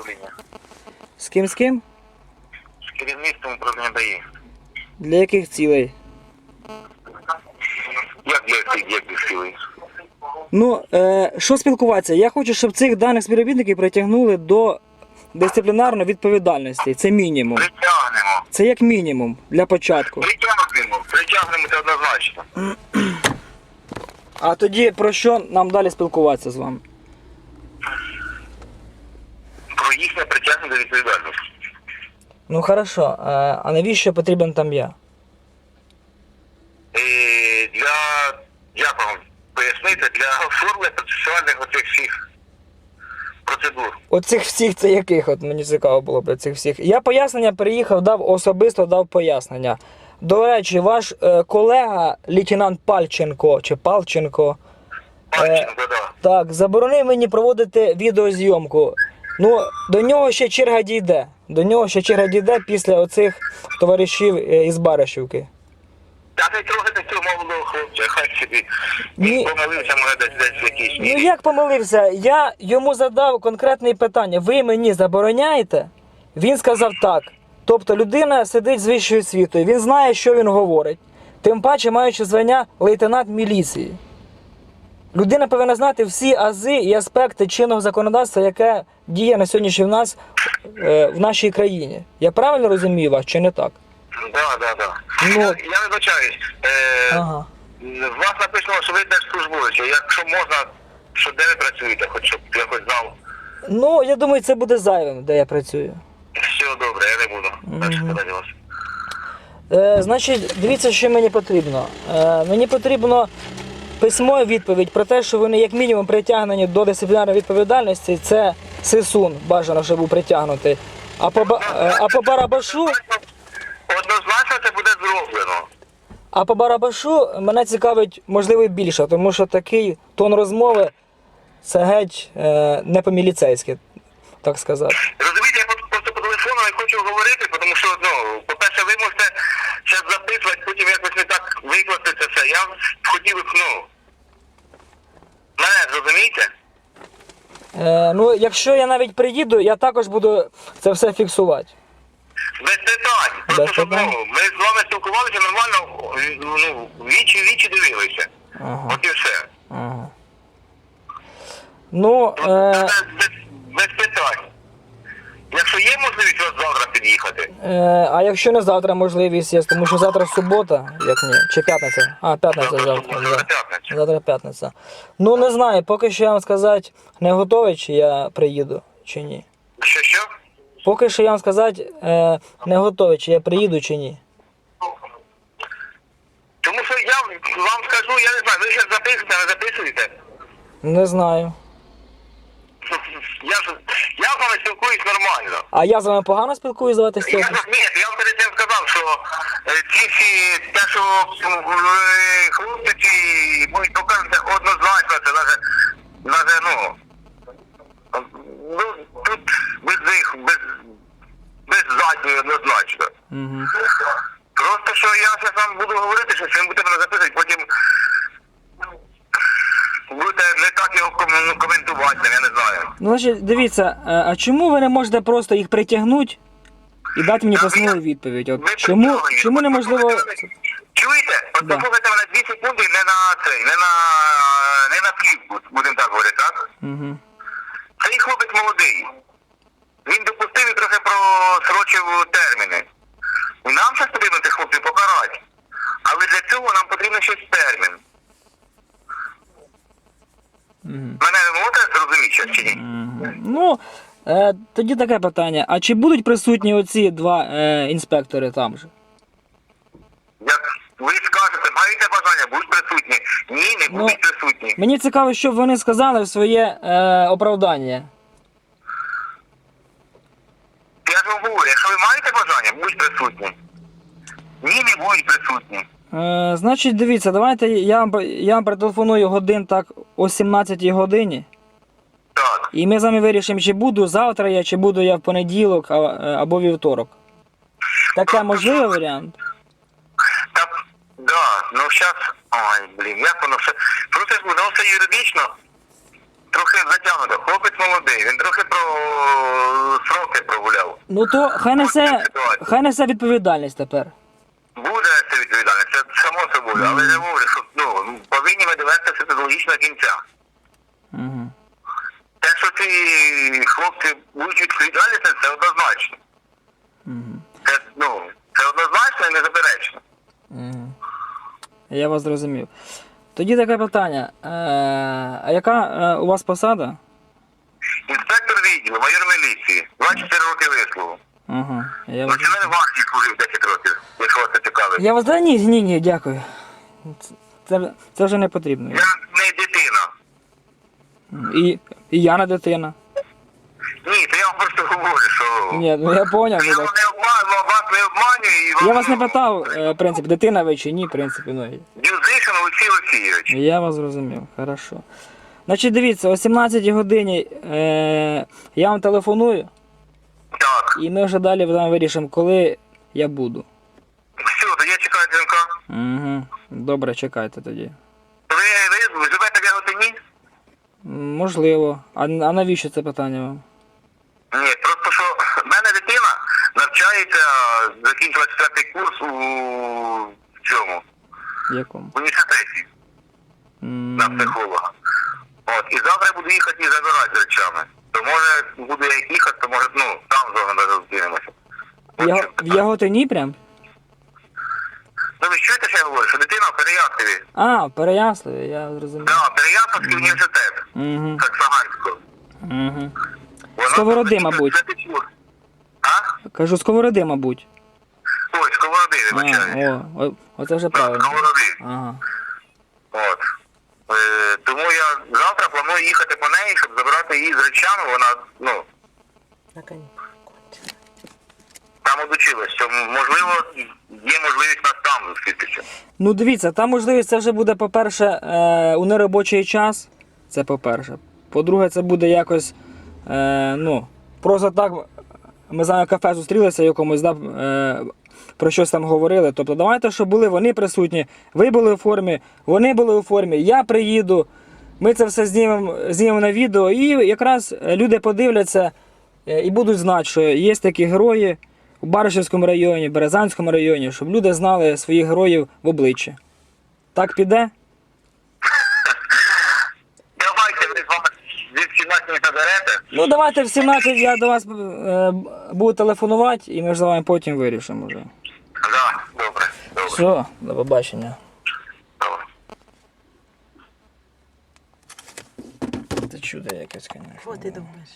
управління. З ким з ким? З керівництвом управління ДАІ. Для яких цілей? Як для всіх, як цілей? Ну, е, що спілкуватися? Я хочу, щоб цих даних співробітників притягнули до дисциплінарної відповідальності. Це мінімум. Притягнемо. Це як мінімум для початку. Притягнемо. Притягнемо це однозначно. А тоді про що нам далі спілкуватися з вами? Про їхнє притягнення до відповідальності. Ну хорошо, е, а навіщо потрібен там я? І для, як вам пояснити, для оформлення процесуальних оцих всіх процедур. Оцих всіх це яких? От мені цікаво було б цих всіх. Я пояснення приїхав, дав особисто дав пояснення. До речі, ваш е, колега, лейтенант Пальченко чи Палченко, Панченко, да. так, заборонив мені проводити відеозйомку. Ну, до нього ще черга дійде. До нього ще черга дійде після оцих товаришів е, із Баришівки. Та не трогайте цього молодого хлопця, хай собі. Ні. Помилився, може десь десь в якійсь Ну як помилився? Я йому задав конкретне питання. Ви мені забороняєте? Він сказав так. Тобто людина сидить з вищою освітою, він знає, що він говорить. Тим паче, маючи звання лейтенант міліції. Людина повинна знати всі ази і аспекти чинного законодавства, яке діє на сьогоднішній в нас е, в нашій країні. Я правильно розумію вас чи не так? Да, да. Ну. Я, вибачаюсь. Е, Ага. Вас написано, що ви теж службовець. Якщо можна, що де ви працюєте, хоч щоб я хоч знав. Ну, я думаю, це буде зайвим, де я працюю. Все добре, я не буду. Вас. Е, значить, дивіться, що мені потрібно. Е, мені потрібно письмова відповідь про те, що вони як мінімум притягнені до дисциплінарної відповідальності. Це Сисун бажано, щоб був притягнутий. А по, е, а по Барабашу, Однозначно це буде зроблено. а по Барабашу мене цікавить, можливо, більше, тому що такий тон розмови це геть е, не по-міліцейськи, так сказати. Розумієте, я просто- просто по телефону не хочу говорити, тому що, ну, по-перше, ви можете зараз записувати, потім якось не так викласти це все. Я хотів ну, мене зрозумієте? Е, ну, якщо я навіть приїду, я також буду це все фіксувати. Без питань. Просто Без щоб питань? ну, ми з вами спілкувалися нормально, ну, вічі вічі дивилися. Ага. От і все. Ага. Ну, е, без, без, без питань. Якщо є можливість вас завтра під'їхати, Е, а якщо не завтра можливість є, тому що завтра субота, як ні, чи п'ятниця? А, п'ятниця завтра завтра. п'ятниця. Завтра п'ятниця. Ну не знаю, поки що я вам сказати не готовий, чи я приїду, чи ні. Що що? Поки що я вам сказати е, не готовий, чи я приїду, чи ні. Тому що я вам скажу, я не знаю, ви зараз записуєте, не записуєте. Не знаю. Я ж я з вами спілкуюсь нормально. А я з вами погано спілкуюсь, давайте стільки. ж ні, я вам перед цим сказав, що е, ці всі те, що е, хлопці ці будуть показувати однозначно, це навіть, навіть, ну, ну, тут без них, без, без задньої однозначно. Угу. Просто що я зараз вам буду говорити, що ви будете мене записувати, потім будете не так його ком- ну, коментувати, я не знаю. Ну, значить, дивіться, е, а чому ви не можете просто їх притягнути і дати мені письмову відповідь? От чому, чому неможливо. Чуєте? От Да. послухайте мене дві секунди не на цей, не на не на плівку, будемо так говорити, так? Угу. Цей хлопець молодий. Він допустив і трохи просрочив терміни. І нам щось потрібно цих хлопців покарати. Але для цього нам потрібно щось термін. Угу. Мене ви можете зрозуміти щось чи ні? Мгм. Ну, е, тоді таке питання. А чи будуть присутні оці два е, інспектори там же? Як ви скажете, маєте бажання, будуть присутні. Ні, не Ну, будуть присутні. Мені цікаво, щоб вони сказали в своє е, оправдання. Я ж вам говорю, якщо ви маєте бажання, будуть присутні. Ні, не будуть присутні. Е, значить, дивіться, давайте я вам, я вам перетелефоную годин так о 17 годині. І ми з вами вирішимо, чи буду завтра я, чи буду я в понеділок е, або вівторок. Таке можливий варіант? Так, да, ну зараз. Ой, блін, як воно все. Просто ж воно все юридично. Трохи затягнуто. Хлопець молодий, він трохи про сроки прогуляв. Ну то хай несе, хай несе відповідальність тепер. Буде це відповідальність, це само собою, але я говорю, що ну, повинні ми довести все до логічного кінця. Угу. Те, що ці хлопці будуть відповідальні, це однозначно. Угу. Це, ну, це однозначно і незаперечно. Угу. Я вас зрозумів. Тоді таке питання. Е, а яка е, у вас посада? Інспектор відділу, майор міліції, 24 роки вислугу. Ага. Я вас... Національний гвардії служив 10 років, якщо вас це цікавить. Я вас да ні, ні, ні, дякую. Це, це вже не потрібно. Я не дитина. І, і я не дитина. Ні, то я вам просто говорю, що... Ні, ну я поняв. Я що вас так. не обманюю, вас не обманюю і вам... Я вас не питав, е, в принципі, дитина ви чи ні, в принципі, ну. Дюзишин Олексій Олексійович. Я вас зрозумів, хорошо. Значить, дивіться, о 17 годині е, я вам телефоную, Так. і ми вже далі з вирішимо, коли я буду. Все, тоді я чекаю дзвінка. Угу. Добре, чекайте тоді. Ви, ви, ви живете в Яготині? М, Можливо. А, а навіщо це питання вам? Ні, просто що в мене дитина навчається, закінчила четвертий курс у цьому, Якому? в університеті М, на психолога. От, і завтра я буду їхати і забирати з речами. То може буду я їхати, то може, ну, там зона даже зустрінемося. В, Яго- в Яготині прям? Ну ви чуєте, що я говорю, що дитина в Переяславі. А, в Переяславі, я зрозумів. Так, Переяславський університет. Угу. Саксаганського. Угу. Вона Сковороди, мабуть. А? Кажу, сковороди, мабуть. Ой, сковороди, вибачаю. А, о, о, оце вже Так, правильно. сковороди. Ага. От. Е, тому я завтра планую їхати по неї, щоб забрати її з речами. Вона, ну, там одучилась, що можливо є можливість нас там зустрітися. Ну дивіться, там можливість це вже буде, по-перше, е, у неробочий час. Це по-перше. По-друге, це буде якось. Е, ну, просто так. Ми з вами кафе зустрілися якомусь, да, е, про щось там говорили. Тобто, давайте, щоб були вони присутні, ви були у формі, вони були у формі, я приїду. Ми це все знімемо, знімемо на відео, і якраз люди подивляться е, і будуть знати, що є такі герої у Баришівському районі, Березанському районі, щоб люди знали своїх героїв в обличчя. Так піде? Давайте ви з вами зі 17 не заберете. Ну давайте в 17 я до вас е, буду телефонувати, і ми ж з вами потім вирішимо вже. Так, добре, добре, Все, до побачення. добре. Це чудо якесь, звісно. Що ти думаєш?